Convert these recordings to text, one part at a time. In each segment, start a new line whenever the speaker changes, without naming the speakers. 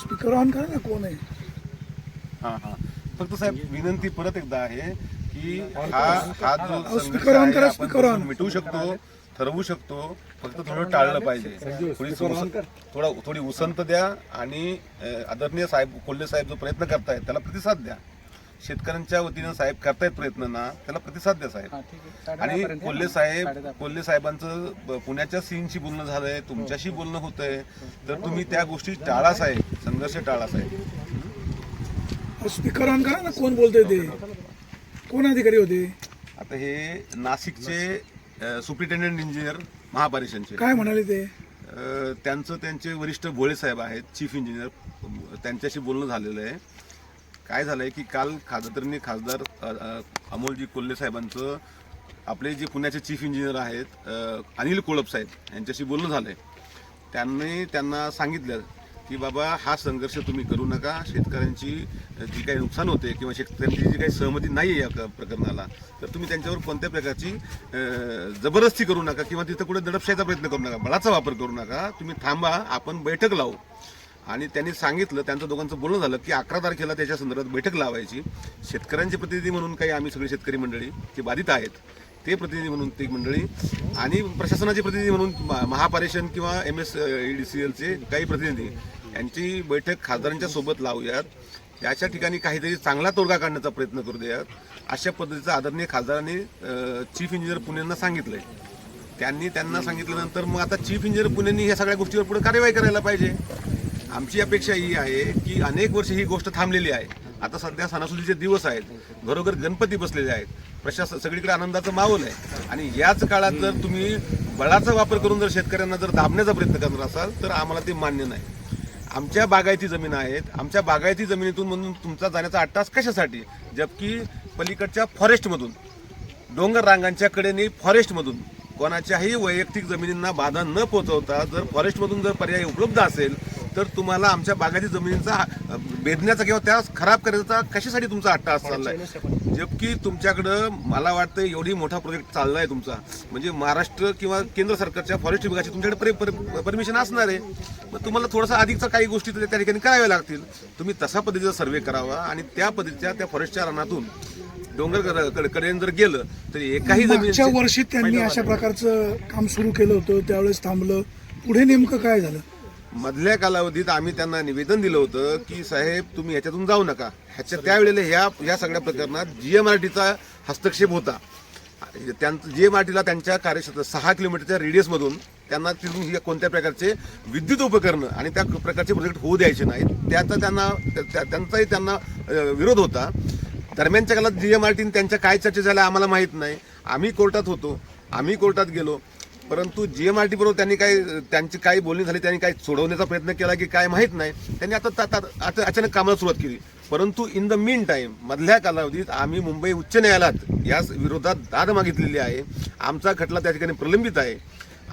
Speaker on करा ना कोण आहे?
हा हा. फक्त साहेब विनंती परत एकदा आहे की हा हा जो
अहो,
संघर्ष
speaker on
आहे,
करा,
आपण
speaker on.
मिटवू शकतो ठरवू शकतो फक्त थोडं टाळलं पाहिजे. थोडी उस- थोडा थोडी उसंत द्या आणि अं, आदरणीय साहेब कोल्हे साहेब जो प्रयत्न करतायत त्याला प्रतिसाद द्या. शेतकऱ्यांच्या वतीनं साहेब करतायत प्रयत्न ना त्याला प्रतिसाद द्या साहेब. आणि कोल्हे साहेब कोल्हे साहेबांचं पुण्याच्या सीनशी बोलणं झालंय तुमच्याशी बोलणं होतंय. तर तुम्ही त्या गोष्टी टाळा साहेब संघर्ष टाळा साहेब.
स्पीकर ऑन करा ना कोण बोलतोय ते? कोण अधिकारी होते?
आता हे नाशिकचे सुप्रिटेंडेंट इंजिनियर महापालिकेचे
काय म्हणाले ते?
त्यांचं त्यांचे वरिष्ठ भोळे साहेब आहेत चीफ इंजिनियर. त्यांच्याशी बोलणं झालेलं आहे. काय झालंय की काल खासदारांनी खासदार अमोलजी कोल्हे साहेबांचं आपले जे पुण्याचे चीफ इंजिनियर आहेत अनिल कोळप साहेब यांच्याशी बोलणं झालंय. त्यांनी त्यांना सांगितलं की बाबा हा संघर्ष तुम्ही करू नका. शेतकऱ्यांची जी काही नुकसान होते किंवा शेतकऱ्यांची जी काही सहमती नाही आहे या क- प्रकरणाला तर तुम्ही त्यांच्यावर कोणत्या प्रकारची जबरदस्ती करू नका किंवा तिथं कुठे दडपशाहीचा प्रयत्न करू नका. बळाचा वापर करू नका. तुम्ही थांबा आपण बैठक लावू. आणि त्यांनी सांगितलं त्यांचं दोघांचं बोलणं झालं की अकरा तारखेला त्याच्या संदर्भात बैठक लावायची. शेतकऱ्यांचे प्रतिनिधी म्हणून काही आम्ही सगळे शेतकरी मंडळी जे बाधित आहेत ते प्रतिनिधी म्हणून ती मंडळी आणि प्रशासनाचे प्रतिनिधी म्हणून महापारेषण किंवा एम एस डी सी एलचे काही प्रतिनिधी यांची बैठक खासदारांच्या सोबत लावूयात. त्याच्या ठिकाणी काहीतरी चांगला तोडगा काढण्याचा प्रयत्न करू द्यात अशा पद्धतीचा आदरणीय खासदारांनी चीफ इंजिनियर पुणेंना सांगितलंय. त्यांनी त्यांना सांगितल्यानंतर मग आता चीफ इंजिनियर पुण्यांनी ह्या सगळ्या गोष्टीवर पुढे कार्यवाही करायला पाहिजे. आमची अपेक्षा ही आहे की अनेक वर्ष ही गोष्ट थांबलेली आहे. आता सध्या सणासुदीचे दिवस आहेत. घरोघर गणपती बसलेले आहेत. प्रशासन सगळीकडे आनंदाचं माहोल आहे. आणि याच काळात जर तुम्ही बळाचा वापर करून जर शेतकऱ्यांना जर दाबण्याचा प्रयत्न करणार असाल तर आम्हाला ते मान्य नाही. आमच्या बागायती जमीन आहेत. आमच्या बागायती जमिनीतून म्हणून तुमचा जाण्याचा अट्टास कशासाठी? जबकी पलीकडच्या फॉरेस्टमधून डोंगर रांगांच्या कडेने फॉरेस्टमधून कोणाच्याही वैयक्तिक जमिनींना बाधा न पोहोचवता जर फॉरेस्टमधून जर पर्याय उपलब्ध असेल तर तुम्हाला आमच्या बागायती जमिनीचा बेदण्याचा किंवा त्या खराब करायचा कशासाठी तुमचा अट्टा चाललाय? जबकी तुमच्याकडं मला वाटतं एवढी मोठा प्रोजेक्ट चाललाय तुमचा. म्हणजे महाराष्ट्र किंवा केंद्र सरकारच्या फॉरेस्ट विभागाची तुमच्याकडे परमिशन असणार आहे. मग तुम्हाला थोडासा अधिकचा काही गोष्टी त्या ठिकाणी कराव्या लागतील. तुम्ही तसा पद्धतीचा सर्वे करावा आणि त्या पद्धतीच्या त्या फॉरेस्टच्या रानातून डोंगर कडे- जर गेलं तर एकाही जमीन
वर्षी त्यांनी अशा प्रकारचं काम सुरू केलं होतं त्यावेळेस थांबलं. पुढे नेमकं काय झालं?
मधल्या कालावधीत आम्ही त्यांना निवेदन दिलं होतं की साहेब तुम्ही ह्याच्यातून जाऊ नका. ह्याच्या त्यावेळेला ह्या या सगळ्या प्रकरणात जी एम आर टीचा हस्तक्षेप होता. त्यांचं टीला त्यांच्या कार्यक्षेत्र सहा किलोमीटरच्या रेडियसमधून त्यांना तिथून हे कोणत्या प्रकारचे विद्युत उपकरणं आणि त्या प्रकारचे प्रोजेक्ट होऊ द्यायचे नाहीत त्याचा त्यांना त्या- त्यांचाही त्यांना विरोध होता. दरम्यानच्या काळात जी एम आर टीने त्यांच्या काय चर्चा झाल्या आम्हाला माहीत नाही. आम्ही कोर्टात होतो. आम्ही कोर्टात गेलो. परंतु जीएमआरटी बरोबर त्यांनी काय त्यांची काही बोलणी झाली त्यांनी काय सोडवण्याचा प्रयत्न केला की काय माहीत नाही. त्यांनी आता आता अचानक कामाला सुरुवात केली. परंतु इन द मीन टाइम मधल्या कालावधीत आम्ही मुंबई उच्च न्यायालयात या विरोधात दाद मागितलेली आहे. आमचा खटला त्या ठिकाणी प्रलंबित आहे.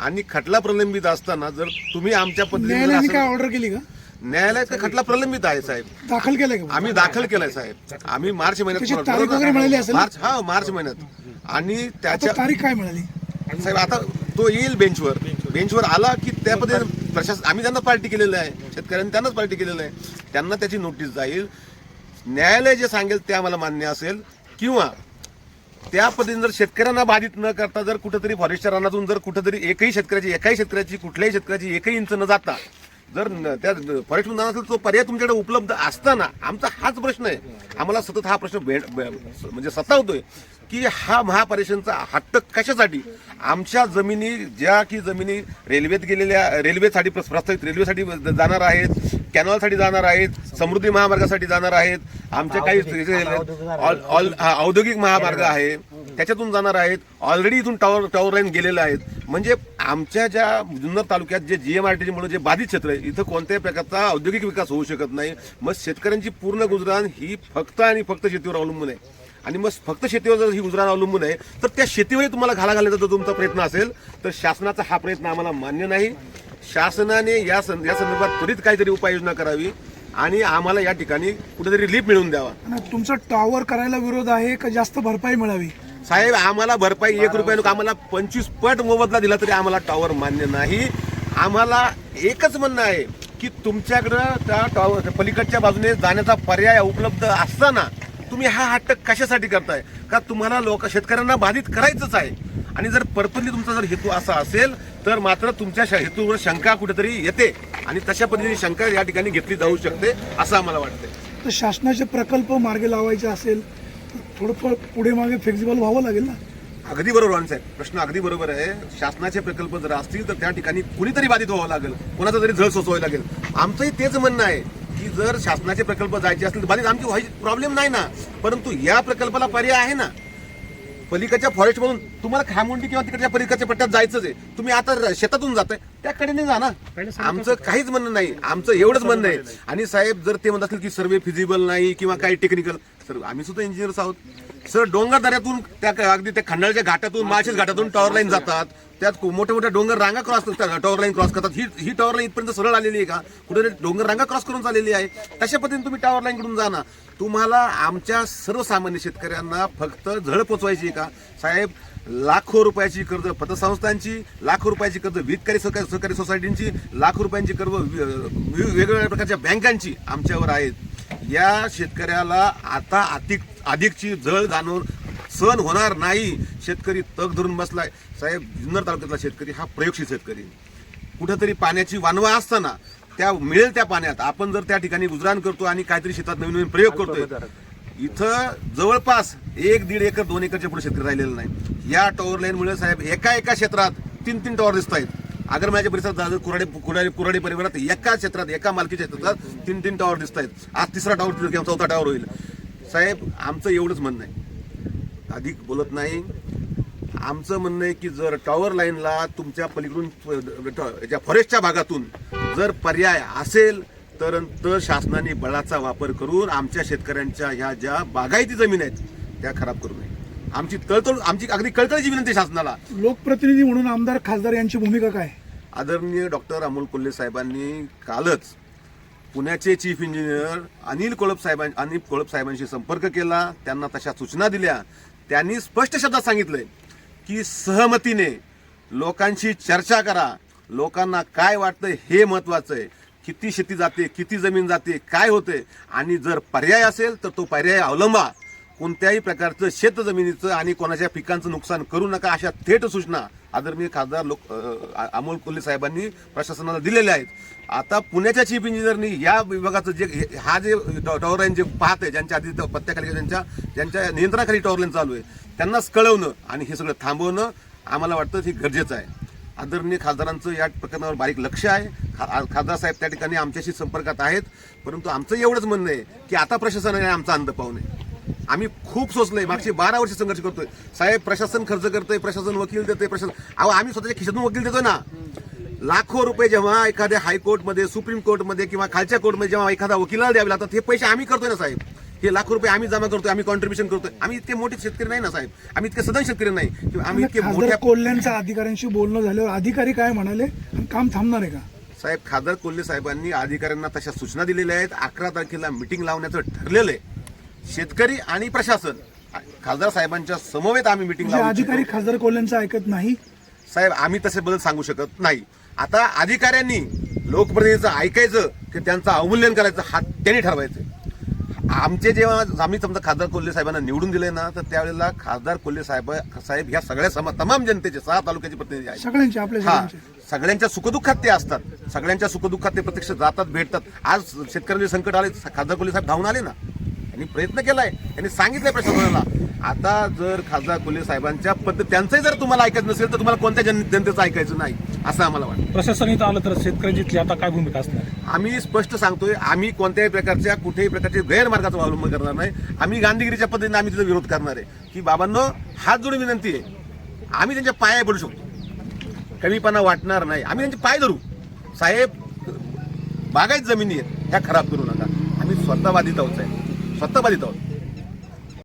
आणि खटला प्रलंबित असताना जर तुम्ही आमच्या पद्धतीने
काय ऑर्डर केली का?
न्यायालयात का खटला प्रलंबित आहे साहेब.
दाखल केलंय
आम्ही दाखल केलाय साहेब. आम्ही मार्च महिन्यात? मार्च हा मार्च महिन्यात. आणि त्याच्या
तारीख काय मिळाली?
साहेब आता तो येईल बेंचवर. बेंचवर. आला की त्या पद्धतीने प्रशासन आम्ही त्यांना पार्टी केलेलं आहे. शेतकऱ्यांनी त्यांनाच पार्टी केलेलं आहे. त्यांना त्याची नोटीस जाईल. न्यायालय जे सांगेल ते आम्हाला मान्य असेल. किंवा त्या पद्धतीने जर शेतकऱ्यांना बाधित न करता जर कुठेतरी फॉरेस्टच्या रानातून जर कुठेतरी एकही शेतकऱ्याची एकाही शेतकऱ्याची कुठल्याही शेतकऱ्याची एकही इंच न जाता जर त्या फॉरेस्टमध्ये असेल तो पर्याय तुमच्याकडे उपलब्ध असताना आमचा हाच प्रश्न आहे. आम्हाला सतत हा प्रश्न भेट म्हणजे सतावतोय. की हा महापारेषणचा हट्ट कशासाठी? आमच्या जमिनी ज्या की जमिनी रेल्वेत गेलेल्या रेल्वेसाठी प्रस- प्रस्तावित रेल्वेसाठी जाणार आहेत कॅनॉलसाठी जाणार आहेत समृद्धी महामार्गासाठी जाणार आहेत आमच्या काही औद्योगिक महामार्ग आहे त्याच्यातून जाणार आहेत ऑलरेडी इथून टॉवर टॉवर लाईन गेलेलं आहेत. म्हणजे आमच्या ज्या जुन्नर तालुक्यात जे जीएमआरटी मुळे जे बाधित क्षेत्र आहे इथं कोणत्याही प्रकारचा औद्योगिक विकास होऊ शकत नाही. मग शेतकऱ्यांची पूर्ण गुजराण ही फक्त आणि फक्त शेतीवर अवलंबून आहे. आणि मग फक्त शेतीवर जर ही गुजराण अवलंबून आहे तर त्या शेतीवरही तुम्हाला घाला घालण्याचा जर तुमचा प्रयत्न असेल तर शासनाचा हा प्रयत्न आम्हाला मान्य नाही. शासनाने या सं- या संदर्भात त्वरित काहीतरी उपाययोजना करावी आणि आम्हाला या ठिकाणी कुठेतरी रिलीफ मिळवून द्यावा.
तुमचा टॉवर करायला विरोध आहे का? जास्त भरपाई मिळावी?
साहेब आम्हाला भरपाई एक रुपया नको आम्हाला पंचवीस पट मोबदला दिला तरी आम्हाला टॉवर मान्य नाही. आम्हाला एकच म्हणणं आहे की तुमच्याकडं त्या टॉवर पलीकडच्या बाजूने जाण्याचा पर्याय उपलब्ध असताना तुम्ही हा हट्ट कशासाठी करताय? का तुम्हाला लोक शेतकऱ्यांना बाधित करायचंच आहे? आणि जर पर्पनली तुमचा जर हेतू असा असेल तर मात्र तुमच्या हेतूवर शंका कुठेतरी येते आणि तशा पद्धतीने शंका या ठिकाणी घेतली जाऊ शकते असं आम्हाला वाटतंय.
तर शासनाचे प्रकल्प मार्गे लावायचे असेल तर थोडंफार पुढे मागे फ्लेक्झिबल व्हावं लागेल ना?
अगदी बरोबर साहेब. प्रश्न अगदी बरोबर आहे. शासनाचे प्रकल्प जर असतील तर त्या ठिकाणी कुणीतरी बाधित व्हावं लागेल. कोणाचा तरी झळ सोसवावं लागेल. आमचंही तेच म्हणणं आहे. की जर शासनाचे प्रकल्प जायचे असतील तर बाधित आमची व्हायची प्रॉब्लेम नाही ना. परंतु या प्रकल्पाला पर्याय आहे ना. पलीकडच्या फॉरेस्ट मधून तुम्हाला खामुंडी किंवा तिकडच्या पलीकडच्या पट्ट्यात जायचंच आहे. तुम्ही आता शेतातून जाताय त्याकडे नाही जा ना. आमचं काहीच म्हणणं नाही. आमचं एवढंच म्हणणं आहे. आणि साहेब जर ते म्हणत असतील की सर्वे फिजिबल नाही किंवा काही टेक्निकल सर आम्ही सुद्धा इंजिनियर्स आहोत. सर डोंगर दऱ्यातून त्या अगदी त्या खंडाळच्या घाटातून माळशेज घाटातून टॉवर लाईन जातात. त्यात मोठ्या मोठ्या डोंगर रांगा क्रॉस टॉवर लाईन क्रॉस करतात. ही ही टॉवर लाईन इथपर्यंत सरळ आलेली आहे का? कुठे डोंगर रांगा क्रॉस करून चाललेली आहे. तशा पद्धतीने तुम्ही टॉवर लाईनकडून जा ना. तुम्हाला आमच्या सर्वसामान्य शेतकऱ्यांना फक्त झळ पोचवायची आहे का? साहेब लाखो रुपयाची कर्ज पतसंस्थांची लाखो रुपयाची कर्ज वितकारी सहकारी सहकारी सोसायटींची लाखो रुपयांची कर्ज वि- वि- वेगवेगळ्या प्रकारच्या बँकांची आमच्यावर आहेत. या शेतकऱ्याला आता अधिक अधिकची जळ जाणून सहन होणार नाही. शेतकरी तग धरून बसलाय. साहेब जुन्नर तालुक्यातला शेतकरी हा प्रयोगशील शेतकरी. कुठेतरी पाण्याची वानवा असताना त्या मिळेल त्या पाण्यात. आपण जर त्या ठिकाणी गुजराण करतो आणि काहीतरी शेतात नवीन नवीन प्रयोग करतोय इथं जवळपास एक दीड एकर दोन एकरच्या पुढे शेतकरी राहिलेला नाही या टॉवर लाईनमुळे साहेब एका एका क्षेत्रात तीन तीन टॉवर दिसत आहेत आगरमाळ्याच्या परिसरात जा- कुराडे कुराडे कुराडे परिवारात एका क्षेत्रात एका मालकीच्या क्षेत्रात तीन तीन टॉवर दिसत आहेत. आज तिसरा टॉवर किंवा चौथा टॉवर होईल. साहेब आमचं एवढंच म्हणणं आहे. अधिक बोलत नाही. आमचं म्हणणं आहे की जर टॉवर लाईनला तुमच्या पलीकडून फॉरेस्टच्या भागातून जर पर्याय असेल तर तर शासनाने बळाचा वापर करून आमच्या शेतकऱ्यांच्या ह्या ज्या बागायती जमीन आहेत त्या खराब करू नये. आमची तळतळ आमची अगदी कळकळीची विनंती शासनाला.
लोकप्रतिनिधी म्हणून आमदार खासदार यांची भूमिका काय?
आदरणीय डॉक्टर अमोल कोल्हे साहेबांनी कालच पुण्याचे चीफ इंजिनियर अनिल कोळप साहेबां अनिल कोळप साहेबांशी संपर्क केला. त्यांना तशा सूचना दिल्या. त्यांनी स्पष्ट शब्दात सांगितलंय की सहमतीने लोकांशी चर्चा करा. लोकांना काय वाटतं हे महत्वाचं आहे. किती शेती जाते किती जमीन जाते काय होते? आणि जर पर्याय असेल तर तो पर्याय अवलंबा. कोणत्याही प्रकारचं शेत जमिनीचं आणि कोणाच्या पिकांचं नुकसान करू नका अशा थेट सूचना आदरणीय खासदार लोक अमोल कोल्हे साहेबांनी प्रशासनाला दिलेल्या आहेत. आता पुण्याच्या चीफ इंजिनियरनी या विभागाचं जे हे- हा जे टॉ- टॉवर लाईन जे पाहत आहे ज्यांच्या आधी पत्त्याखाली ज्यांच्या ज्यांच्या नियंत्रणाखाली टॉवर लाईन चालू आहे त्यांनाच कळवणं आणि हे सगळं थांबवणं आम्हाला वाटतं हे गरजेचं आहे. आदरणीय खासदारांचं या प्रकरणावर बारीक लक्ष आहे. खा- खासदार साहेब त्या ठिकाणी आमच्याशी संपर्कात आहेत. परंतु आमचं एवढंच म्हणणं आहे की आता प्रशासनाने आमचा अंध पाहू नये. आम्ही खूप सोचलोय मागचे बारा वर्ष संघर्ष करतोय. साहेब प्रशासन खर्च करतोय प्रशासन वकील देतोय प्रशासन अहो आम्ही स्वतःच्या खिशातून वकील देतोय ना. लाखो रुपये जेव्हा एखाद्या हायकोर्टमध्ये सुप्रीम कोर्टमध्ये किंवा खालच्या कोर्टमध्ये जेव्हा एखादा वकिलाला द्यावे लागतात हे पैसे आम्ही करतोय ना साहेब. हे लाखो रुपये आम्ही जमा करतोय आम्ही कॉन्ट्रीब्युशन करतोय. आम्ही इतके मोठे शेतकरी नाही ना साहेब. आम्ही इतके सदन शेतकरी नाही. किंवा आम्ही इतके मोठ्या
कोल्ह्यांचं अधिकाऱ्यांशी बोलणं झाल्यावर अधिकारी काय म्हणाले? काम थांबणार आहे का?
साहेब खासदार कोल्हे साहेबांनी अधिकाऱ्यांना तशा सूचना दिलेल्या आहेत. अकरा तारखेला मिटिंग लावण्याचं ठरलेलं आहे. शेतकरी आणि प्रशासन. खासदार साहेबांच्या समवेत आम्ही मिटिंग
म्हणजे अधिकारी. खासदार कोल्ह्यांचं ऐकत नाही?
साहेब आम्ही तसे बदल सांगू शकत नाही. आता अधिकाऱ्यांनी लोकप्रतिनिधीचं ऐकायचं की त्यांचं अवमूल्यन करायचं हा त्यांनी ठरवायचं. आमचे जेव्हा आम्ही समजा खासदार कोल्हे साहेबांना निवडून दिले ना तर त्यावेळेला खासदार कोल्हे साहेब साहेब ह्या सगळ्या समा तमाम जनतेचे सहा तालुक्याचे प्रतिनिधी आहेत.
सगळ्यांचे आपल्या
हा
सगळ्यांचे.
सगळ्यांच्या सुखदुःखात ते असतात. सगळ्यांच्या सुखदुःखात ते प्रत्यक्ष जातात भेटतात. आज शेतकऱ्यांचे संकट आले खासदार कोल्हे साहेब धावून आले ना. त्यांनी प्रयत्न केलाय. त्यांनी सांगितलंय प्रशासनाला. आता जर खासदार कोल्हे साहेबांच्या पद्धत त्यांचंही जर तुम्हाला ऐकायचं नसेल तर तुम्हाला कोणत्या जन जनतेचं ऐकायचं नाही असं आम्हाला वाटतं.
प्रशासन इथं आलं तर शेतकऱ्यांची आता काय भूमिका असणार? आहे?
आम्ही स्पष्ट सांगतोय आम्ही कोणत्याही प्रकारच्या कुठेही प्रकारच्या गैरमार्गाचा अवलंब करणार नाही. आम्ही गांधीगिरीच्या पद्धतीने आम्ही तिचा विरोध करणार आहे. की बाबांनो हात जोडून विनंती आहे. आम्ही त्यांच्या पाया पडू शकतो. कमीपणा वाटणार नाही. आम्ही त्यांचे पाय धरू. साहेब बागायत जमिनी आहेत. ह्या खराब करू नका. आम्ही स्वतः बाधित आहोत साहेब स्वतः बाधित आहोत